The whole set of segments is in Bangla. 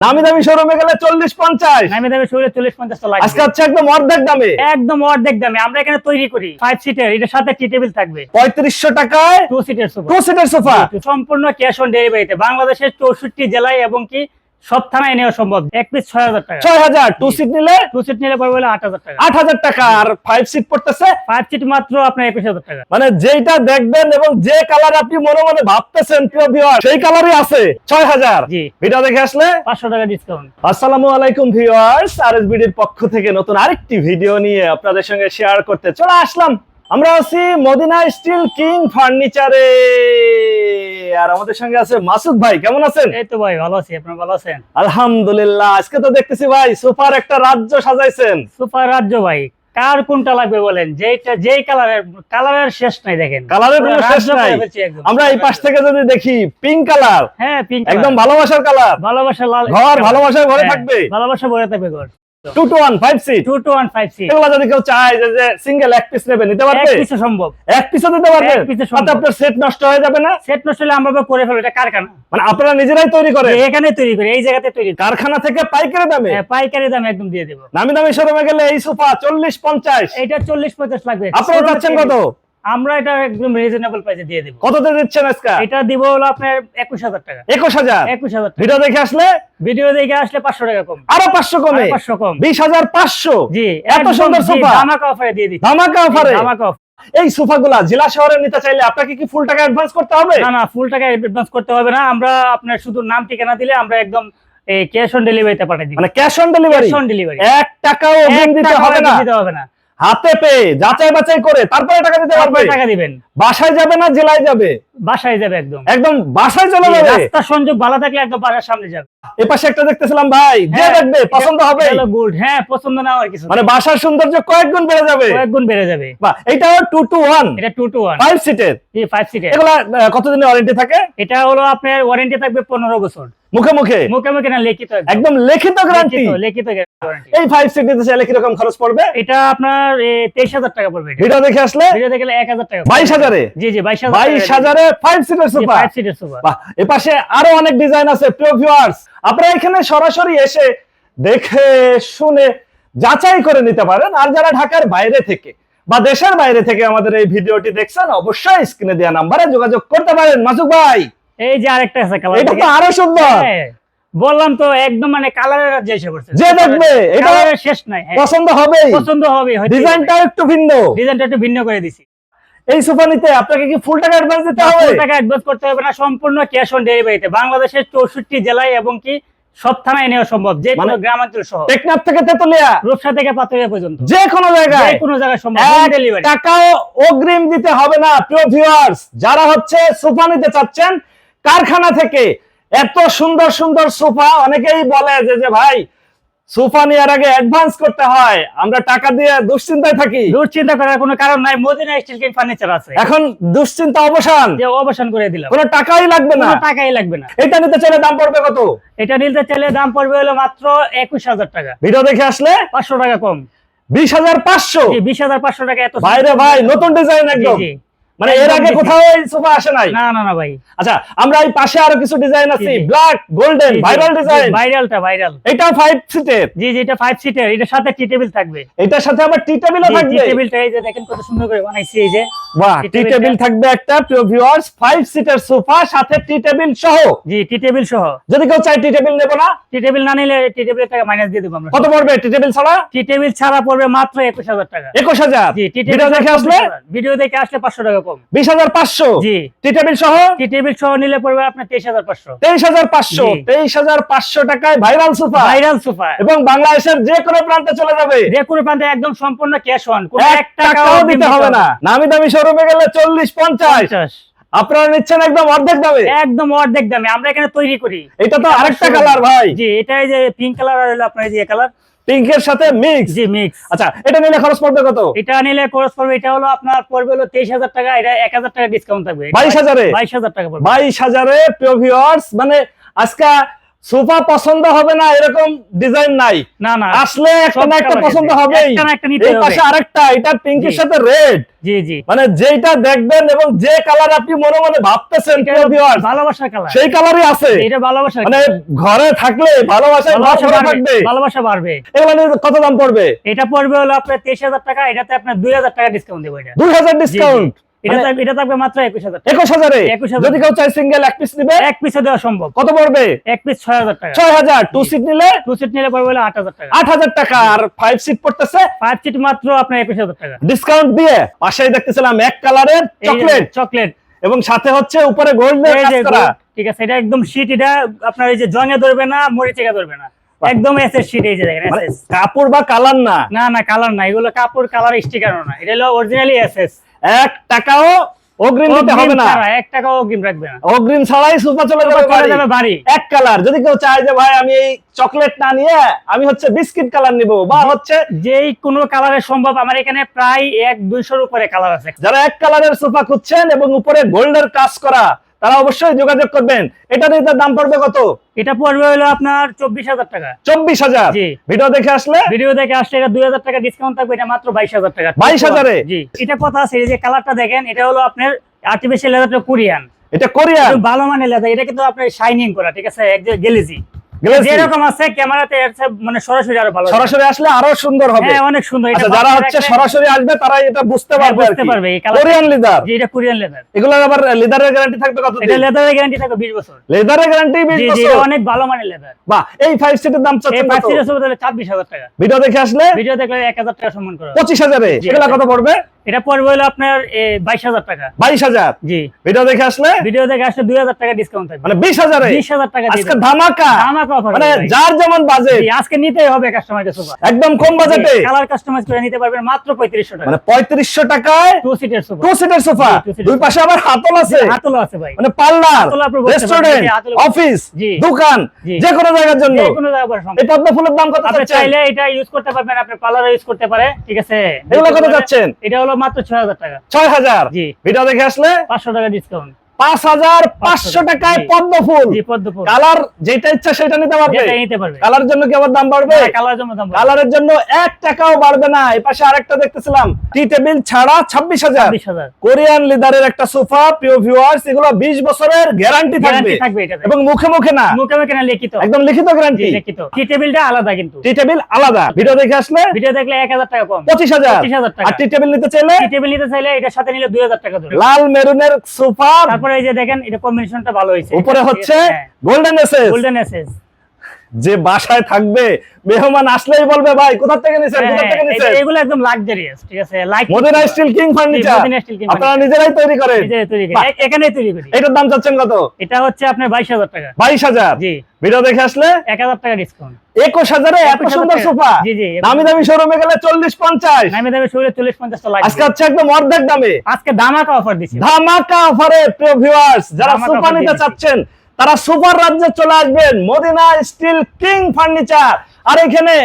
নামি দামি শোরুমে গেলে চল্লিশ পঞ্চাশ। নামি দামি শোরুমে চল্লিশ পঞ্চাশ টাকা আজকে হচ্ছে একদম অর্ধেক দামে। একদম অর্ধেক দামে। আমরা এখানে তৈরি করি। ফাইভ সিটের এটার সাথে টি টেবিল থাকবে। পঁয়ত্রিশশো টাকায় টু সিটের সোফা টু সিটের সোফা সম্পূর্ণ ক্যাশ অন ডেলিভারিতে বাংলাদেশের চৌষট্টি জেলায় এবং কি সব থানায় নেওয়া সম্ভব। এক পিস ছয় হাজার টাকা। ছয় হাজার টু সিট নিলে? টু সিট নিলে পড়বে আট হাজার টাকা। আট হাজার টাকা আর ফাইভ সিট পড়তেছে? ফাইভ সিট মাত্র আপনার একুশ হাজার টাকা। মানে যেটা দেখবেন এবং যে কালার আপনি মনে মনে ভাবতেছেন প্রিয় সেই কালারই আছে। ছয় হাজার। ভিডিও দেখে আসলে? পাঁচশো টাকা ডিসকাউন্ট আসসালামু আলাইকুম ভিউয়ার্স আরএসবিডির পক্ষ থেকে নতুন আরেকটি ভিডিও নিয়ে আপনাদের সঙ্গে শেয়ার করতে চলে আসলাম। আমরা আছি মদিনা স্টিল কিং ফার্নিচারে। আর আমাদের সঙ্গে আছে মাসুদ ভাই কেমন আছেন? এই তো ভাই ভালো আছি আপনার ভালো আছেন? আলহামদুলিল্লাহ আজকে তো দেখতেছি ভাই সুপার একটা রাজ্য সাজাইছেন। সুপার রাজ্য ভাই কার কোনটা লাগবে বলেন? যেটা যেই কালারের কালারের শেষ নাই দেখেন। কালারের কোনো শেষ নাই। আমরা এই পাশ থেকে যদি দেখি পিঙ্ক কালার হ্যাঁ পিঙ্ক একদম ভালোবাসার কালার ভালোবাসা লাল ঘর ভালোবাসার ঘরে হ্যাঁ, থাকবে ভালোবাসা ভরে থাকবে ঘর। সিট সিঙ্গেল এক পিস নেবে নিতে পারবে? সম্ভব। এক পিসও দিতে পারবে? আপনার নষ্ট হয়ে যাবে না? সেট নষ্ট হলে আমরা করে ফেলব এটা কারখানা। মানে আপনারা নিজেরাই তৈরি করে এখানে তৈরি করে এই জায়গাতে তৈরি কারখানা থেকে পাইকারি দামে? হ্যাঁ, পাইকারি দামে একদম দিয়ে দেবো। নামি দামি শোরুমে গেলে এই সোফা চল্লিশ পঞ্চাশ। এটা চল্লিশ পঞ্চাশ লাগবে। আপনারা চাচ্ছেন কত? আমরা এটা একদম রিজনেবল প্রাইসে দিয়ে দেবো। কততে দিচ্ছেন আজকে? এটা দিব হলো আপনার একুশ হাজার টাকা। ভিডিও দেখে আসলে? ভিডিও দেখে আসলে পাঁচশো টাকা কম। আরও পাঁচশো কমে? আরও পাঁচশো কম। বিশ হাজার পাঁচশো? জি এত সুন্দর সোফা। ধামাকা অফারে দিয়ে দিচ্ছি। ধামাকা অফারে ধামাকা। এই সোফা গুলা জেলা শহরে নিতে চাইলে আপনাকে কি ফুল টাকা অ্যাডভান্স করতে হবে? না না ফুল টাকা অ্যাডভান্স করতে হবে না। আমরা আপনার শুধু নাম ঠিকানা দিলে আমরা একদম ক্যাশ অন ডেলিভারিতে পাঠিয়ে দিই মানে cash on delivery cash on delivery এক টাকাও অগ্রিম দিতে হবে না? দিতে হবে না। হাতে পেয়ে যাচাই বাছাই করে তারপরে টাকা দিতে পারবে। টাকা দিবেন। বাসায় যাবে না জেলায় যাবে? বাসায় যাবে একদম। একদম বাসায় চলে যাবে? রাস্তার সংযোগ ভালো থাকলে একদম বাসার সামনে যাবে। এ পাশে একটা দেখতেছিলাম ভাই যে হ্যাঁ, দেখবে পছন্দ হবে। গুড হ্যাঁ পছন্দ না হওয়ার কিছু মানে বাসার সৌন্দর্য কয়েক গুণ বেড়ে যাবে। কয়েক গুণ বেড়ে যাবে। বাহ এইটা টু টু ওয়ান এটা টু টু ওয়ান ফাইভ সিটের জি ফাইভ সিটের এগুলা আহ, কতদিনের ওয়ারেন্টি থাকে? এটা হলো আপনার ওয়ারেন্টি থাকবে পনেরো বছর। মুখে মুখে? মুখে মুখে না লিখিত একদম। লিখিত গ্যারান্টি লিখিত লিখিত guarantee। এই ফাইভ সিট নিতে চাইলে কীরকম খরচ পড়বে? এটা আপনার তেইশ হাজার টাকা পড়বে এটা। ভিডিও দেখে আসলে? ভিডিও দেখলে এক হাজার টাকা বাইশ হাজারে? জি জি বাইশ বাইশ হাজারে ফাইভ সিটের সোফা ফাইভ সিটের সোফা এপাশে আরও অনেক ডিজাইন আছে প্রিয় ভিউয়ার্স আপনারা এখানে সরাসরি এসে দেখে শুনে যাচাই করে নিতে পারেন। আর যারা ঢাকার বাইরে থেকে বা দেশের বাইরে থেকে আমাদের এই ভিডিওটি দেখছেন অবশ্যই স্ক্রিনে দেওয়া নাম্বারে যোগাযোগ করতে পারেন। মাসুক ভাই এই যে আরেকটা আছে কালার এটা তো আরও সুন্দর। বললাম তো একদম মানে কালারের রাজ্যে পড়ছে। যে দেখবে, এটা- শেষ নাই হ্যাঁ, পছন্দ হবেই। পছন্দ হবে ডিজাইনটা একটু ভিন্ন। ডিজাইনটা একটু ভিন্ন করে দিছি। এই সোফা নিতে আপনাকে কি ফুল টাকা অ্যাডভান্স দিতে হবে? ফুল টাকা অ্যাডভান্স করতে হবে না সম্পূর্ণ ক্যাশ অন ডেলিভারিতে বাংলাদেশের চৌষট্টি জেলায় এবং কি সব থানায় নেওয়া সম্ভব যে কোনো মানে- গ্রামাঞ্চল সহ। টেকনাফ থেকে তেতুলিয়া? রূপসা থেকে পাতুরিয়া পর্যন্ত। যে কোনো জায়গায়? যে কোনো জায়গায় সম্ভব এক ডেলিভারি টাকাও অগ্রিম দিতে হবে না প্রিয় ভিউয়ার্স যারা হচ্ছে সোফা নিতে চাচ্ছেন কারখানা থেকে এত সুন্দর সুন্দর সোফা অনেকেই বলে যে যে ভাই সোফা নেওয়ার আগে অ্যাডভান্স করতে হয়। আমরা টাকা দিয়ে দুশ্চিন্তায় থাকি। দুশ্চিন্তা করার কোনো কারণ নাই মদিনা স্টিল কিং ফার্নিচার আছে। এখন দুশ্চিন্তা অবসান। যে অবসান করে দিলাম। কোনো টাকাই লাগবে না। কোনো টাকাই লাগবে না। এটা নিতে চাইলে দাম পড়বে কত? এটা নিতে চাইলে দাম পড়বে হলো মাত্র একুশ হাজার টাকা। ভিডিও দেখে আসলে? পাঁচশো টাকা কম। বিশ হাজার পাঁচশো। বিশ হাজার পাঁচশো টাকা এত বাইরে ভাই নতুন ডিজাইন একদম। মানে এর আগে। কোথাও এই সোফা আসে নাই না না না ভাই আচ্ছা আমরা এই পাশে আরও কিছু ডিজাইন আছে। ব্ল্যাক গোল্ডেন ভাইরাল ডিজাইন ভাইরালটা ভাইরাল এটা ফাইভ সিটের জি জি এটা ফাইভ সিটের এটার সাথে টি টেবিল থাকবে এটার সাথে আবার টি টেবিলও থাকবে টি টেবিলটা এই যে দেখেন কত সুন্দর করে বানাইছি এই যে বাহ টি টেবিল থাকবে একটা প্রিয় ভিউয়ার্স ফাইভ সিটের সোফা সাথে টি টেবিল সহ জি টি টেবিল সহ যদি কেউ চাই টি টেবিল নেব না টি টেবিল না নিলে টি টেবিলের টাকা মাইনাস দিয়ে দেবো আমরা কত পড়বে টি টেবিল ছাড়া টি টেবিল ছাড়া পড়বে মাত্র একুশ হাজার টাকা একুশ হাজার জি টি ভিডিও দেখে আসলে ভিডিও দেখে আসলে পাঁচশো টাকা কম। বিশ হাজার পাঁচশো। জি। টি টেবিল সহ? টি টেবিল সহ নিলে পড়বে আপনার তেইশ হাজার পাঁচশো। তেইশ হাজার পাঁচশো। তেইশ হাজার পাঁচশো টাকায় ভাইরাল সোফা ভাইরাল সোফা এবং বাংলাদেশের যে কোনো প্রান্তে চলে যাবে। যে কোনো প্রান্তে একদম সম্পূর্ণ ক্যাশ অন। কোনো এক টাকাও দিতে হবে না। নামি দামি শোরুমে গেলে চল্লিশ পঞ্চাশ। আপনারা নিচ্ছেন একদম অর্ধেক দামে। একদম অর্ধেক দামে। আমরা এখানে তৈরি করি। এটা তো আরেকটা কালার ভাই। জি এটা যে পিঙ্ক কালার আর আপনার যে কালার পিঙ্কের সাথে মিক্স জি মিক্স আচ্ছা এটা নিলে খরচ পড়বে কত? এটা নিলে খরচ পড়বে এটা হলো আপনার পড়বে হলো তেইশ হাজার টাকা এটা এক হাজার টাকা ডিসকাউন্ট থাকবে। বাইশ হাজারে? বাইশ হাজার টাকা পড়বে। বাইশ হাজারে প্রিয় ভিউয়ার্স মানে আজকে সোফা পছন্দ হবে না এরকম ডিজাইন নাই। না না আসলে একটা না একটা পছন্দ। হবেই। একটা না একটা নিতে এই হবে। পাশে আরেকটা এটা পিঙ্কের। সাথে রেড জি জি। মানে যেটা দেখবেন এবং যে কালার আপনি মনে মনে ভাবতেছেন প্রিয় viewers, ভালোবাসার কালার। সেই কালারই আছে। এটা ভালোবাসার মানে ঘরে থাকলে ভালোবাসা বাড়বে থাকবে। ভালোবাসা বাড়বে। এগুলো নিয়ে কত দাম পড়বে? এটা পড়বে হলো আপনার তেইশ হাজার টাকা এটাতে আপনার দুই হাজার টাকা ডিসকাউন্ট দেবো এটা। দুই হাজার ডিসকাউন্ট এটা থাকবে- মাত্র একুশ হাজার একুশ হাজারে? যদি কেউ চাই সিঙ্গেল এক পিস নিবে এক পিসে দেওয়া সম্ভব। কত পড়বে? এক পিস ছয় হাজার টাকা। ছয় হাজার। টু সিট নিলে? টু সিট নিলে পড়বে আট হাজার টাকা। আট হাজার টাকা। আর ফাইভ সিট পড়তেছে? পাঁচ সিট মাত্র আপনার একুশ হাজার টাকা। ডিসকাউন্ট দিয়ে পাশেই দেখতেছিলাম এক কালারের চকলেট চকলেট এবং সাথে হচ্ছে উপরে গোল্ড ঠিক আছে এটা একদম শীট এটা আপনার এই যে জঙে ধরবে না মরিচিকা ধরবে না। একদম এসএস শীট এই যে দেখেন মানে কাপড় বা কালার না? না না কালার না এগুলো কাপড় কালার স্টিকারও না। এটা হলো অরিজিনালি এসএস এক টাকাও অগ্রিম দিতে হবে না। এক টাকাও অগ্রিম রাখবে না। অগ্রিম ছাড়াই সুপার চলে যাবে বাড়ি। এক কালার। যদি কেউ চায় যে ভাই আমি এই চকলেট না নিয়ে আমি হচ্ছে বিস্কিট কালার নিব বা হচ্ছে যেই কোন কালারের সম্ভব আমার এখানে প্রায় এক দুইশোর উপরে কালার আছে। যারা এক কালারের সোফা খুঁজছেন এবং উপরে গোল্ডের কাজ করা তারা অবশ্যই যোগাযোগ করবেন। এটা দিয়ে তার দাম পড়বে কত? এটা পড়বে হলো আপনার চব্বিশ হাজার টাকা। চব্বিশ হাজার? ভিডিও দেখে আসলে? ভিডিও দেখে আসলে এটা দুই হাজার টাকা ডিসকাউন্ট থাকবে এটা মাত্র বাইশ হাজার টাকা। বাইশ হাজারে? জি। এটা কথা আছে যে কালারটা দেখেন এটা হলো আপনার আর্টিফিশিয়াল লেদারটা কোরিয়ান। এটা কোরিয়ান? ভালো মানের লেদার এটা কিন্তু আপনার শাইনিং করা ঠিক আছে? Glazy। যেরকম আছে ক্যামেরাতে মানে সরাসরি আরও ভালো সরাসরি আসলে আরও সুন্দর হবে। হ্যাঁ অনেক সুন্দর। আচ্ছা যারা হচ্ছে সরাসরি আসবে তারা এটা বুঝতে হ্যাঁ, পারবে বুঝতে পারবে। Korean leather. এটা কোরিয়ান লেদার। এগুলোর আবার লিদারের গ্যারান্টি থাকবে কত এটা লেদারের গ্যারান্টি থাকবে 20 বছর। লেদারের গ্যারান্টি 20 জি জি বছর? এটা অনেক ভালো মানের লেদার। বাহ এই 5 সিটের দাম এই চাচ্ছেন পাঁচ কত? সিটের ছবি তাহলে 24000 টাকা। ভিডিও দেখে আসলে? ভিডিও দেখলে 1000 টাকা সম্মান করা হবে। 25000 এ এগুলা। কত পড়বে? এটা পড়বে হলো আপনার এ, 22000 টাকা। 22000 জি। ভিডিও দেখে আসলে? ভিডিও দেখে আসলে 2000 টাকা ডিসকাউন্ট থাকবে। মানে 20000 এ 20000 টাকা দিয়ে আজকে দেবো। ধামাকা? অফার মানে যার যেমন বাজেট জি, আজকে নিতেই হবে কাস্টমারকে সোফা একদম কম বাজেটে কালার কাস্টমাইজ করে নিতে পারবেন মাত্র 3500 টাকা। মানে 3500 টাকায় টু সিটের সোফা টু সিটের সোফা দুই পাশে আবার হাতল আছে? হাতলও আছে ভাই। মানে পার্লার হাতল রেস্টুরেন্ট হাতলে অফিস দোকান যে কোনো জায়গার জন্য। যে কোনো জায়গায় এই পদ্ম ফুলের দাম কত চাইলে এটা ইউজ করতে পারবেন আপনি পার্লারে ইউজ করতে পারে ঠিক আছে? এগুলো কত যাচ্ছেন? এটা হলো মাত্র 6000 টাকা। 6000 জি। ভিডিও দেখে আসলে? 500 টাকা ডিসকাউন্ট 5500 টাকায় পদ্ম ফুল কালার যেটা ইচ্ছা সেটা নিতে পারবে। কালার জন্য কি আবার দাম বাড়বে? কালার জন্য দাম বাড়বে। কালারের জন্য এক টাকাও বাড়বে না। এই পাশে আরেকটা দেখতেছিলাম। টি টেবিল ছাড়া ছাব্বিশ হাজার। কোরিয়ান লিদারের একটা সোফা প্রিয় ভিউয়ার্স এগুলো বিশ বছরের গ্যারান্টি থাকবে। এবং মুখে মুখে না। মুখে মুখে না লিখিত। একদম লিখিত গ্যারান্টি। লিখিত। টি টেবিলটা আলাদা কিন্তু। টি টেবিল আলাদা। ভিডিও দেখে আসলে ভিডিও দেখলে 1000 টাকা কম। পঁচিশ হাজার। 25,000 টাকা। আর টি টেবিল নিতে চাইলে টি টেবিল নিতে চাইলে এটার সাথে নিলে 2000 টাকা ধরে লাল মেরুনের সোফা। তারপরে এই যে দেখেন এটা কম্বিনেশনটা ভালো হয়েছে। উপরে হচ্ছে গোল্ডেন এসএস গোল্ডেন এসএস যে বাসায় থাকবে মেহমান আসলেই বলবে ভাই কোথা থেকে নিছেন? কোথা থেকে নিছেন? এগুলো একদম লাক্সারিয়াস ঠিক আছে? Like Madina steel king furniture আপনারা নিজেরাই তৈরি করেন। তৈরি করি। বাহ। এ- এখানেই তৈরি করি। এটার দাম চাচ্ছেন কত? এটা হচ্ছে আপনার 22000 টাকা। বাইশ হাজার? জি। ভিডিও দেখে আসলে? 1000 টাকা ডিসকাউন্ট একুশ হাজারে এত সুন্দর। সোফা। জি, জি। দামি দামি শোরুমে গেলে চল্লিশ পঞ্চাশ। দামি দামি শরীরে 40 50 তো লাগবে আজকে হচ্ছে একদম অর্ধেক দামে। আজকে দামাকা অফার দিছি ধামাকা অফারে প্রিয় ভিউয়ার্স যারা ধামাকা সোফা নিতে চাচ্ছেন তারা সুপার রাজ্যে চলে আসবেন। Madina steel king furniture. আর এখানে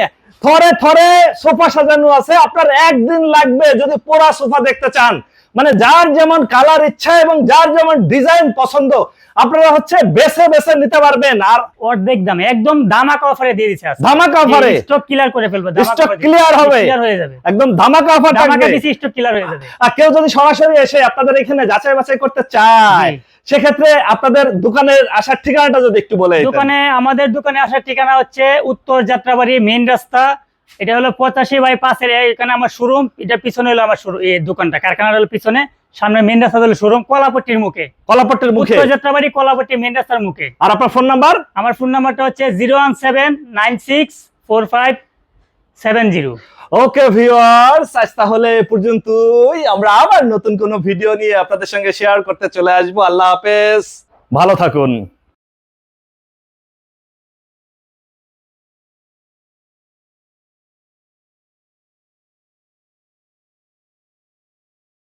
থরে থরে সোফা সাজানো আছে। আপনার একদিন লাগবে যদি পোড়া সোফা দেখতে চান। মানে যার যেমন কালার ইচ্ছা এবং যার যেমন ডিজাইন পছন্দ আপনারা হচ্ছে বেছে বেছে নিতে পারবেন। আর অর্ধেক দামে একদম দামাকা অফারে দিয়ে দিছে আজকে। ধামাকা অফারে স্টক ক্লিয়ার করে ফেলব Stock clear হবে। ক্লিয়ার হয়ে যাবে। একদম ধামাকা অফার থাকবে। স্টক ক্লিয়ার হয়ে যাবে। আর কেউ যদি সরাসরি এসে আপনাদের এখানে যাচাই বাছাই করতে চায় সেক্ষেত্রে আপনাদের দোকানের আসার ঠিকানাটা যদি একটু বলে দোকানে আমাদের দোকানে আসার ঠিকানা হচ্ছে উত্তর যাত্রাবাড়ি মেইন রাস্তা। এটা হলো পঁচাশি বাই পাঁচের এখানে আমার শোরুম এটা পিছনে হলো আমার দোকানটা কারখানার হলো পিছনে। সামনে মেন রাস্তা হলো শোরুম কলাপট্টির মুখে। কলাপট্টির মুখে? যাত্রাবাড়ি কলাপট্টি মেন রাস্তার মুখে। আর আপনার ফোন নাম্বার আমার ফোন নাম্বারটা হচ্ছে zero one seven nine six four five seven zero okay viewers আজ তাহলে পর্যন্তই। আমরা আবার নতুন কোন ভিডিও নিয়ে আপনাদের সঙ্গে শেয়ার করতে চলে আসব। আল্লাহ হাফেজ। ভালো থাকুন।